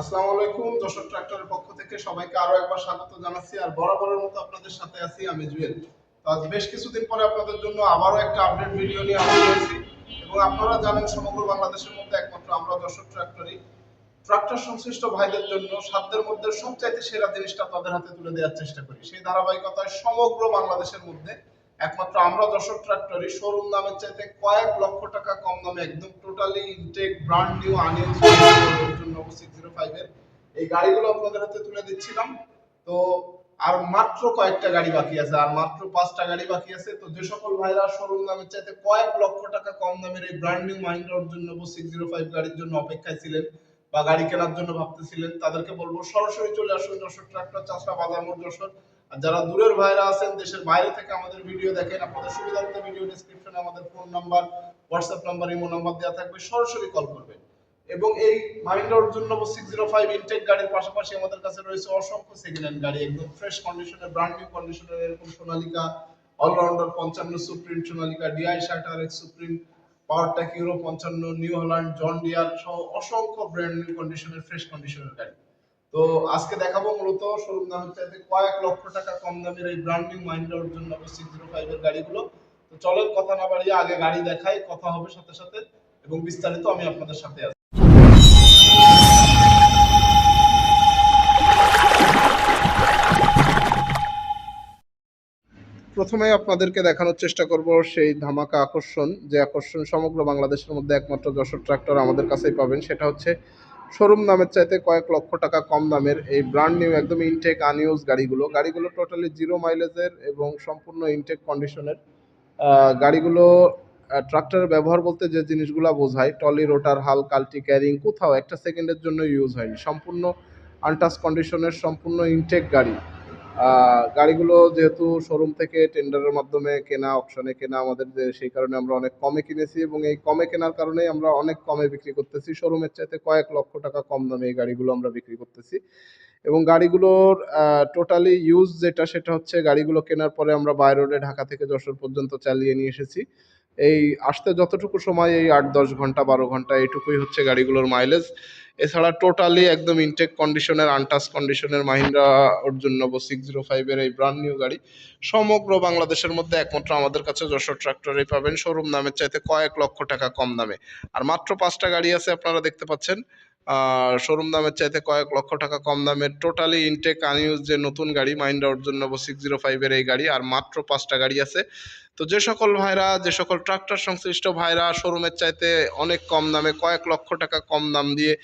আসসালামু আলাইকুম যশোর ট্রাক্টরের পক্ষ থেকে সবাইকে আরও একবার স্বাগত জানাচ্ছি আর বরাবরের মতো আপনাদের সাথে আছি আমি জুয়েল। আজ বেশ কিছুদিন পরে আপনাদের জন্য আবারও একটা আপডেট ভিডিও নিয়ে হাজির হয়েছি এবং আপনারা জানেন সমগ্র বাংলাদেশের মধ্যে একমাত্র আমরা যশোর ট্রাক্টরই। ট্রাক্টর সংশ্লিষ্ট ভাইদের জন্য সাধ্যের মধ্যে সবচাইতে সেরা জিনিসটা তাদের হাতে তুলে দেওয়ার চেষ্টা করি। সেই ধারাবাহিকতায় সমগ্র বাংলাদেশের মধ্যে একমাত্র আমরা যশোর ট্রাক্টরই। শোরুম দামের চাইতে কয়েক লক্ষ টাকা কম দামে একদম totally intact brand new unused জন্য সিক্স জিরো ফাইভের এই গাড়িগুলো আপনাদের হাতে তুলে দিচ্ছিলাম। তো আর মাত্র কয়েকটা গাড়ি বাকি আছে, আর মাত্র পাঁচটা গাড়ি বাকি আছে। তো যে সকল ভাইরা শোরুম দামের চাইতে কয়েক লক্ষ টাকা কম দামের এই ব্র্যান্ড নিউ মাইন্ডার জন্য সিক্স জিরো ফাইভ গাড়ির জন্য অপেক্ষায় ছিলেন বা গাড়ি কেনার জন্য ভাবতেছিলেন, তাদেরকে বলব সরাসরি চলে আসুন যশোর ট্রাক্টর চাষরা বাজার মোড় যশোর আর যারা দূরের ভাইরা আছেন, দেশের বাইরে থেকে আমাদের ভিডিও দেখেন, আপনাদের সুবিধার্থে ভিডিও ডেসক্রিপশনে আমাদের phone number WhatsApp number imo number দেওয়া থাকবে, সরাসরি কল করবেন। এবং এই মাইন্ডার জন্য সিক্স জিরো ফাইভ ইনটেক গাড়ির পাশাপাশি আমাদের কাছে রয়েছে অসংখ্য সেকেন্ড হ্যান্ড গাড়ি, একদম ফ্রেশ কন্ডিশনের ব্র্যান্ড নিউ কন্ডিশনের এরকম সোনালিকা অলরাউন্ডার পঞ্চান্ন, supreme Sonalika DI shirt R X supreme powertrac euro পঞ্চান্ন নিউ হল্যান্ড জন ডিয়ার সহ অসংখ্য ব্র্যান্ড নিউ কন্ডিশনের ফ্রেশ কন্ডিশনের গাড়ি। তো আজকে দেখাবো মূলত শোরুম দামের চাইতে কয়েক লক্ষ টাকা কম দামের এই ব্র্যান্ড মাইন্ডার জন্য সিক্স জিরো ফাইভ এর গাড়িগুলো। তো চলো কথা না বাড়িয়ে আগে গাড়ি দেখাই, কথা হবে সাথে সাথে এবং বিস্তারিত আমি আপনাদের সাথে আছি। প্রথমে আপনাদেরকে দেখানোর চেষ্টা করব সেই ধামাকা আকর্ষণ, যে আকর্ষণ সমগ্র বাংলাদেশের মধ্যে একমাত্র যশোর ট্রাক্টর আমাদের কাছেই পাবেন, সেটা হচ্ছে শোরুম দামের চাইতে কয়েক লক্ষ টাকা কম দামের এই ব্র্যান্ড নিউ একদম ইনটেক আনইউজ গাড়িগুলো। গাড়িগুলো টোটালি জিরো মাইলেজের এবং সম্পূর্ণ ইনটেক কন্ডিশনের গাড়িগুলো ট্রাক্টরের ব্যবহার বলতে যে জিনিসগুলো বোঝায় টলি রোটার হাল কাল্টি ক্যারিং কোথাও একটা সেকেন্ডের জন্য ইউজ হয়নি। সম্পূর্ণ আনটাস কন্ডিশনের সম্পূর্ণ ইনটেক গাড়ি। গাড়িগুলো যেহেতু শোরুম থেকে টেন্ডারের মাধ্যমে কেনা অপশনে কেনা, আমাদের সেই কারণে আমরা অনেক কমে কিনেছি এবং এই কমে কেনার কারণেই আমরা অনেক কমে বিক্রি করতেছি। শোরুমের চাইতে কয়েক লক্ষ টাকা কম দামে এই গাড়িগুলো আমরা বিক্রি করতেছি। এবং গাড়িগুলোর টোটালি ইউজ যেটা, সেটা হচ্ছে গাড়িগুলো কেনার পরে আমরা বাই রোডে ঢাকা থেকে যশোর পর্যন্ত চালিয়ে নিয়ে এসেছি। এই আসতে যতটুকু সময়, এই আট দশ ঘণ্টা, বারো ঘণ্টা, এইটুকুই হচ্ছে গাড়িগুলোর মাইলেজ এছাড়া টোটালি একদম ইনটেক কন্ডিশনের আনটাচ কন্ডিশনের মাহিন্দ্রা অর্জুন নব সিক্স জিরো ফাইভের এই ব্রান্ড নিউ গাড়ি। সমগ্র বাংলাদেশের মধ্যে একমাত্র আমাদের কাছে যশোর এই পাবেন। শোরুম দামের চাইতে কয়েক লক্ষ টাকা কম দামে। আর মাত্র পাঁচটা গাড়ি আছে, আপনারা দেখতে পাচ্ছেন। শোরুম দামের চাইতে কয়েক লক্ষ টাকা কম দামের টোটালি ইনটেক আনইউজ যে নতুন গাড়ি মাইন্ডা অর্জুন নব সিক্স জিরো ফাইভের এই গাড়ি, আর মাত্র পাঁচটা গাড়ি আছে। তো যে সকল ভাইরা, যে সকল ট্রাক্টর সংশ্লিষ্ট ভাইরা শোরুমের চাইতে অনেক কম দামে, কয়েক লক্ষ টাকা কম দাম দিয়ে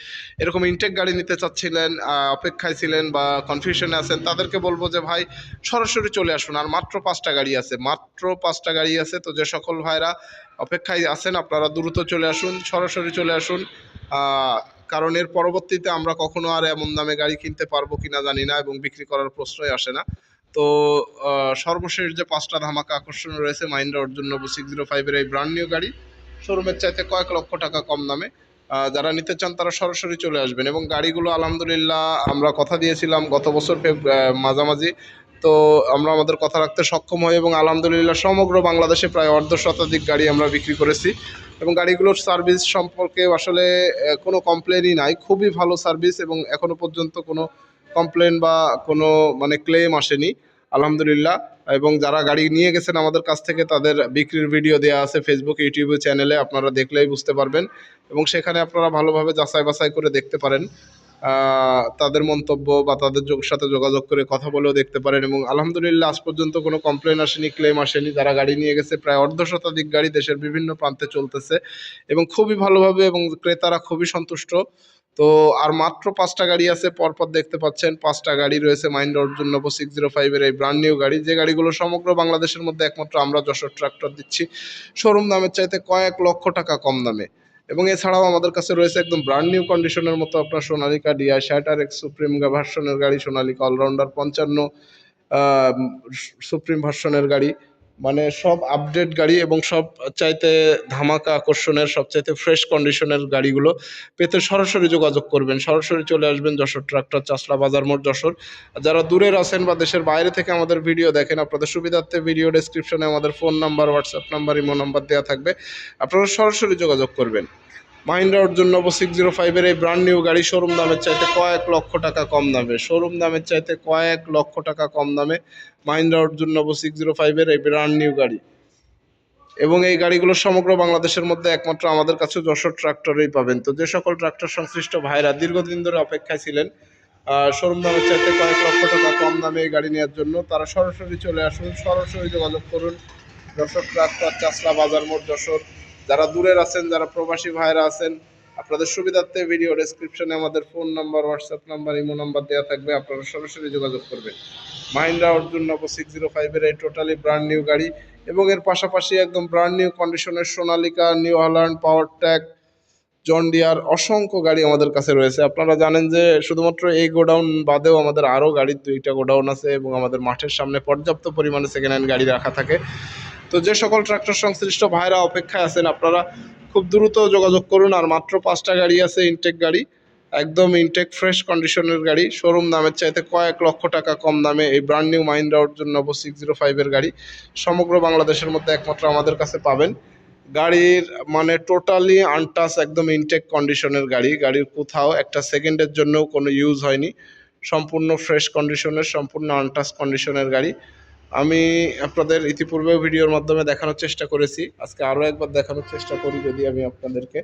এরকম ইনটেক গাড়ি নিতে চাচ্ছিলেন অপেক্ষায় ছিলেন বা কনফিউশনে আছেন, তাদেরকে বলব যে, ভাই, সরাসরি চলে আসুন। আর মাত্র পাঁচটা গাড়ি আছে, মাত্র পাঁচটা গাড়ি আছে। তো যে সকল ভাইরা অপেক্ষায় আছেন, আপনারা দ্রুত চলে আসুন, সরাসরি চলে আসুন। কারণ এর পরবর্তীতে আমরা কখনো আর এমন দামে গাড়ি কিনতে পারব কিনা জানি না এবং বিক্রি করার প্রশ্নই আসে না। তো সর্বশেষ যে পাঁচটা ধামাকা আকর্ষণ রয়েছে Mahindra Arjun Novo six zero ফাইভের এই ব্র্যান্ড নিউ গাড়ি শোরুমের চাইতে কয়েক লক্ষ টাকা কম দামে। যারা নিতে চান তারা সরাসরি চলে আসবেন এবং গাড়িগুলো আলহামদুলিল্লাহ আমরা কথা দিয়েছিলাম গত বছর মাঝামাঝি। তো, আমরা আমাদের কথা রাখতে সক্ষম হই এবং আলহামদুলিল্লাহ সমগ্র বাংলাদেশে প্রায় অর্ধ শতাধিক গাড়ি আমরা বিক্রি করেছি। এবং গাড়িগুলোর সার্ভিস সম্পর্কে আসলে কোনো কমপ্লেনই নাই। খুবই ভালো সার্ভিস এবং এখনও পর্যন্ত কোনো কমপ্লেন বা কোনো মানে ক্লেম আসেনি। আলহামদুলিল্লাহ। এবং যারা গাড়ি নিয়ে গেছেন আমাদের কাছ থেকে, তাদের বিক্রির ভিডিও দেওয়া আছে ফেসবুক ইউটিউব চ্যানেলে আপনারা দেখলেই বুঝতে পারবেন। এবং সেখানে আপনারা ভালোভাবে যাচাই বাছাই করে দেখতে পারেন। তাদের মন্তব্য বা তাদের সাথে যোগাযোগ করে কথা বলেও দেখতে পারেন এবং আলহামদুলিল্লাহ আজ পর্যন্ত কোনো কমপ্লেন আসেনি ক্লেম আসেনি। যারা গাড়ি নিয়ে গেছে, প্রায় অর্ধ শতাধিক গাড়ি দেশের বিভিন্ন প্রান্তে চলতেছে এবং খুবই ভালোভাবে এবং ক্রেতারা খুবই সন্তুষ্ট। তো আর মাত্র পাঁচটা গাড়ি আছে, পরপর দেখতে পাচ্ছেন, পাঁচটা গাড়ি রয়েছে মাইন্ড অর্জুন নব সিক্স জিরো ফাইভের এই ব্র্যান্ড নিউ গাড়ি। যে গাড়িগুলো সমগ্র বাংলাদেশের মধ্যে একমাত্র আমরা যশোর ট্রাক্টর দিচ্ছি শোরুম দামের চাইতে কয়েক লক্ষ টাকা কম দামে। এবং এছাড়াও আমাদের কাছে রয়েছে একদম ব্র্যান্ড নিউ কন্ডিশনের মতো আপনার সোনালিকা ডিআই শার্টার এক্স সুপ্রিম ভার্সনের গাড়ি, সোনালিকা অলরাউন্ডার পঞ্চান্ন সুপ্রিম ভার্সনের গাড়ি। মানে সব আপডেট গাড়ি এবং সব চাইতে ধামাকা আকর্ষণের সবচাইতে ফ্রেশ কন্ডিশনের গাড়িগুলো পেতে সরাসরি যোগাযোগ করবেন। সরাসরি চলে আসবেন যশোর ট্রাক্টর চাষলা বাজার মোড় যশোর। যারা দূরের আছেন বা দেশের বাইরে থেকে আমাদের ভিডিও দেখেন, আপনাদের সুবিধার্থে ভিডিও ডেসক্রিপশনে আমাদের phone number WhatsApp number imo number দেওয়া থাকবে। আপনারা সরাসরি যোগাযোগ করবেন। Mahindra Arjun Novo six zero ফাইভের এই ব্র্যান্ড নিউ গাড়ি শোরুম দামের চাইতে কয়েক লক্ষ টাকা কম দামে। শোরুম দামের চাইতে কয়েক লক্ষ টাকা কম দামে Mahindra Arjun Novo six zero ফাইভের এই ব্র্যান্ড নিউ গাড়ি। এবং এই গাড়িগুলো সমগ্র বাংলাদেশের মধ্যে একমাত্র আমাদের কাছে যশোর ট্রাক্টরেই পাবেন। তো যে সকল ট্রাক্টর সংশ্লিষ্ট ভাইরা দীর্ঘদিন ধরে অপেক্ষায় ছিলেন শোরুম দামের চাইতে কয়েক লক্ষ টাকা কম দামে এই গাড়ি নেওয়ার জন্য, তারা সরাসরি চলে আসুন, সরাসরি যোগাযোগ করুন। যশোর ট্রাক্টর চাষলা বাজার মোড়, যশোর। যারা দূরের আছেন, যারা প্রবাসী ভাইরা আছেন, আপনাদের সুবিধার্থে ভিডিও ডেসক্রিপশনে আমাদের phone number WhatsApp number imo number দেওয়া থাকবে, আপনারা সরাসরি যোগাযোগ করবেন। মাহিন্দ্রা অর্জুন নব সিক্স জিরো ফাইভের এই টোটালি ব্র্যান্ড নিউ গাড়ি এবং এর পাশাপাশি একদম ব্র্যান্ড নিউ কন্ডিশনের Sonalika New Holland powertrac John Deere অসংখ্য গাড়ি আমাদের কাছে রয়েছে। আপনারা জানেন যে শুধুমাত্র এই গোডাউন বাদেও আমাদের আরও গাড়ির দুইটা গোডাউন আছে এবং আমাদের মাঠের সামনে পর্যাপ্ত পরিমাণে সেকেন্ড হ্যান্ড গাড়ি রাখা থাকে। তো যে সকল ট্রাক্টর সংশ্লিষ্ট ভাইরা অপেক্ষায় আছেন, আপনারা খুব দ্রুত যোগাযোগ করুন। আর মাত্র পাঁচটা গাড়ি আছে ইনটেক গাড়ি, একদম ইনটেক ফ্রেশ কন্ডিশনের গাড়ি। শোরুম দামের চাইতে কয়েক লক্ষ টাকা কম দামে এই brand new Mahindra Arjun Novo six zero ফাইভের গাড়ি। সমগ্র বাংলাদেশের মধ্যে একমাত্র আমাদের কাছে পাবেন। গাড়ির মানে টোটালি আনটাস একদম ইনটেক কন্ডিশনের গাড়ি। গাড়ির কোথাও একটা সেকেন্ডের জন্যও কোনো ইউজ হয়নি। সম্পূর্ণ ফ্রেশ কন্ডিশনের সম্পূর্ণ আনটাস কন্ডিশনের গাড়ি। আমি আপনাদের ইতিপূর্বেও ভিডিওর মাধ্যমে দেখানোর চেষ্টা করেছি। আজকে আরও একবার দেখানোর চেষ্টা করি যদি আমি আপনাদেরকে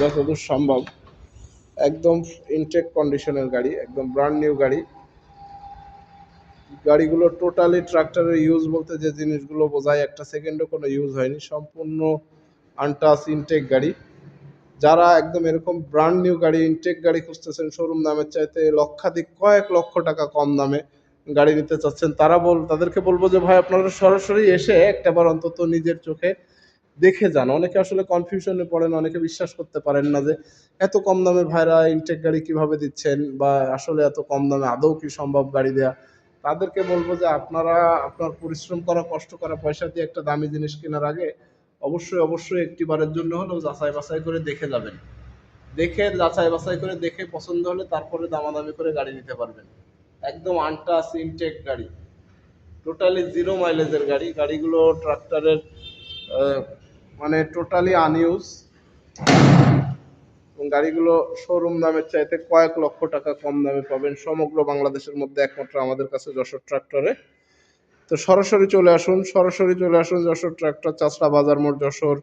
যতদূর সম্ভব। একদম ইনটেক কন্ডিশনের গাড়ি, একদম ব্র্যান্ড নিউ গাড়ি। গাড়িগুলো টোটালি ট্রাক্টরের ইউজ বলতে যে জিনিসগুলো বোঝায়, একটা সেকেন্ডও কোনো ইউজ হয়নি। সম্পূর্ণ আনটাস ইনটেক গাড়ি। যারা একদম এরকম ব্র্যান্ড নিউ গাড়ি ইনটেক গাড়ি খুঁজতেছেন শোরুম দামের চাইতে লক্ষাধিক, কয়েক লক্ষ টাকা কম দামে গাড়ি নিতে চাচ্ছেন, তারা বল, তাদেরকে বলব যে, ভাই, আপনারা সরাসরি এসে একটাবার অন্তত নিজের চোখে দেখে যান। অনেকে আসলে কনফিউশনে পড়েন, অনেকে বিশ্বাস করতে পারেন না যে, এত কম দামে ভাইরা ইনটেক গাড়ি কীভাবে দিচ্ছেন বা আসলে এত কম দামে আদৌ কি সম্ভব গাড়ি দেয়া? তাদেরকে বলব যে, আপনারা আপনার পরিশ্রম করা, কষ্ট করা, পয়সা দিয়ে একটা দামি জিনিস কেনার আগে অবশ্যই অবশ্যই একটি বারের জন্য হলেও যাচাই বাছাই করে দেখে যাবেন। দেখে যাচাই বাছাই করে দেখে পছন্দ হলে তারপরে দামাদামি করে গাড়ি নিতে পারবেন। একদম আনটাস ইনটেক গাড়ি। টোটালি জিরো মাইলেজের গাড়ি। গাড়িগুলো ট্রাক্টরের মানে টোটালি আনইউজ গাড়িগুলো শোরুম দামের চাইতে কয়েক লক্ষ টাকা কম দামে পাবেন। সমগ্র বাংলাদেশের মধ্যে একমাত্র আমাদের কাছে যশোর ট্রাক্টরে তো সরাসরি চলে আসুন। সরাসরি চলে আসুন যশোর ট্রাক্টর চাষড়া বাজার মোড় যশোর।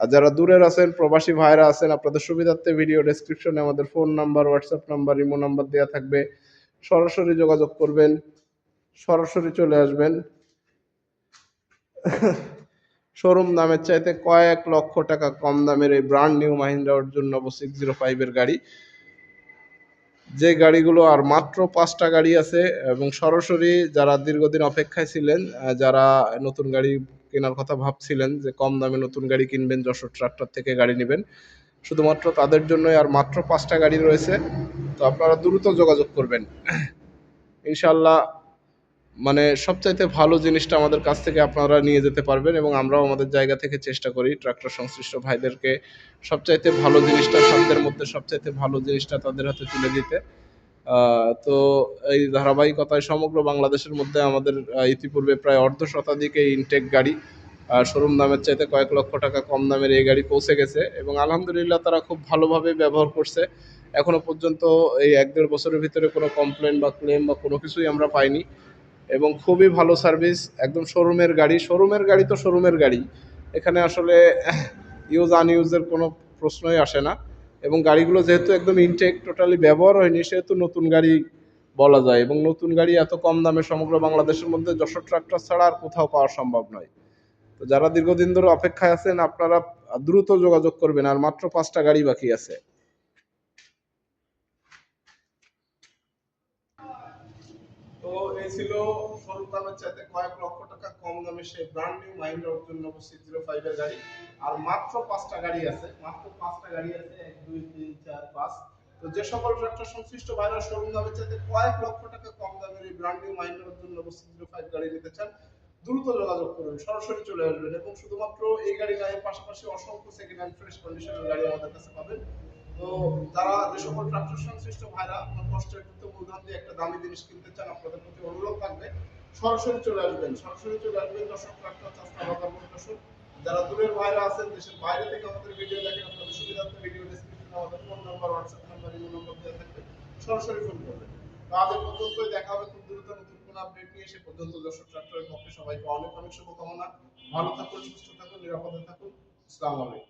আর যারা দূরের আছেন, প্রবাসী ভাইরা আছেন, আপনাদের সুবিধার্থে ভিডিও ডেসক্রিপশনে আমাদের phone number WhatsApp number imo number দেওয়া থাকবে। সরাসরি যোগাযোগ করবেন, সরাসরি চলে আসবেন। শোরুম দামের চাইতে কয়েক লক্ষ টাকা কম দামের এই brand new Mahindra Arjun Novo six zero ফাইভের গাড়ি। যে গাড়িগুলো আর মাত্র পাঁচটা গাড়ি আছে এবং সরাসরি যারা দীর্ঘদিন অপেক্ষায় ছিলেন যারা নতুন গাড়ি কেনার কথা ভাবছিলেন যে কম দামে নতুন গাড়ি কিনবেন, যশোর ট্রাক্টর থেকে গাড়ি নেবেন শুধুমাত্র তাদের জন্যই আর মাত্র পাঁচটা গাড়ি রয়েছে। তো আপনারা দ্রুত যোগাযোগ করবেন। ইনশাল্লাহ মানে সবচাইতে ভালো জিনিসটা আমাদের কাছ থেকে আপনারা নিয়ে যেতে পারবেন এবং আমরাও আমাদের জায়গা থেকে চেষ্টা করি ট্রাক্টর সংশ্লিষ্ট ভাইদেরকে সবচাইতে ভালো জিনিসটা, সাধ্যের মধ্যে সবচাইতে ভালো জিনিসটা তাদের হাতে তুলে দিতে। তো এই ধারাবাহিকতায় সমগ্র বাংলাদেশের মধ্যে আমাদের ইতিপূর্বে প্রায় অর্ধ শতাধিক ইনটেক গাড়ি শোরুম দামের চাইতে কয়েক লক্ষ টাকা কম দামের এই গাড়ি পৌঁছে গেছে এবং আলহামদুলিল্লাহ তারা খুব ভালোভাবে ব্যবহার করছে। এখনও পর্যন্ত এই এক দেড় বছরের ভিতরে কোনো কমপ্লেন বা ক্লেম বা কোনো কিছুই আমরা পাইনি। এবং খুবই ভালো সার্ভিস একদম শোরুমের গাড়ি। শোরুমের গাড়ি তো শোরুমের গাড়ি। এখানে আসলে ইউজ আনইউজের কোনো প্রশ্নই আসে না। এবং গাড়িগুলো যেহেতু একদম ইনটেক টোটালি ব্যবহার হয়নি, সেহেতু নতুন গাড়ি বলা যায়। এবং নতুন গাড়ি এত কম দামে সমগ্র বাংলাদেশের মধ্যে যশোর ট্রাক্টর ছাড়া আর কোথাও পাওয়া সম্ভব নয়। যারা দীর্ঘদিন ধরে অপেক্ষায় আছেন, আপনারা দ্রুত যোগাযোগ করবেন। আর মাত্র পাঁচটা গাড়ি বাকি আছে। ছিল চাইতে কয়েক লক্ষ টাকা কম দামে সেই গাড়ি। আর মাত্র পাঁচটা গাড়ি আছে। মাত্র পাঁচটা গাড়ি আছে, এক, দুই, তিন, চার, পাঁচ। তো যে সকল সংশ্লিষ্ট বাইরের শোরুম দামের চাইতে কয়েক লক্ষ টাকা কম দামের এই brand new Mahindra Arjun Novo zero five গাড়ি নিতে চান দ্রুত যোগাযোগ করুন, সরাসরি চলে আসবেন এবং শুধুমাত্র এই গাড়ি গাড়ির পাশাপাশি অসংখ্য সেকেন্ড হ্যান্ড ফ্রেশ কন্ডিশনের গাড়ি আমাদের কাছে পাবেন। তো যারা যে সকল ট্রাক্টর সংশ্লিষ্ট ভাইরা, আপনার কষ্টের করতে মূলধন দিয়ে একটা দামি জিনিস কিনতে চান, আপনাদের প্রতি অনুরোধ থাকবে, সরাসরি চলে আসবেন। সরাসরি চলে আসবেন দর্শক ট্রাক্টর চাষটা বাজার মোড় দর্শক। যারা দূরের বাইরে আছেন, দেশের বাইরে থেকে আমাদের ভিডিও দেখেন, আপনাদের সুবিধার্থে ভিডিও ডেসক্রিপশনে আমাদের phone number WhatsApp number email number দেওয়া থাকবে। সরাসরি ফোন করবেন। তো আজ পর্যন্তই, দেখা হবে খুব দ্রুত নতুন আপডেট নিয়ে সে পর্যন্ত যশোর ট্রাক্টরের পক্ষে সবাইকে অনেক অনেক শুভকামনা। ভালো থাকুন, সুস্থ থাকুন, নিরাপদে থাকুন। আসসালামু আলাইকুম।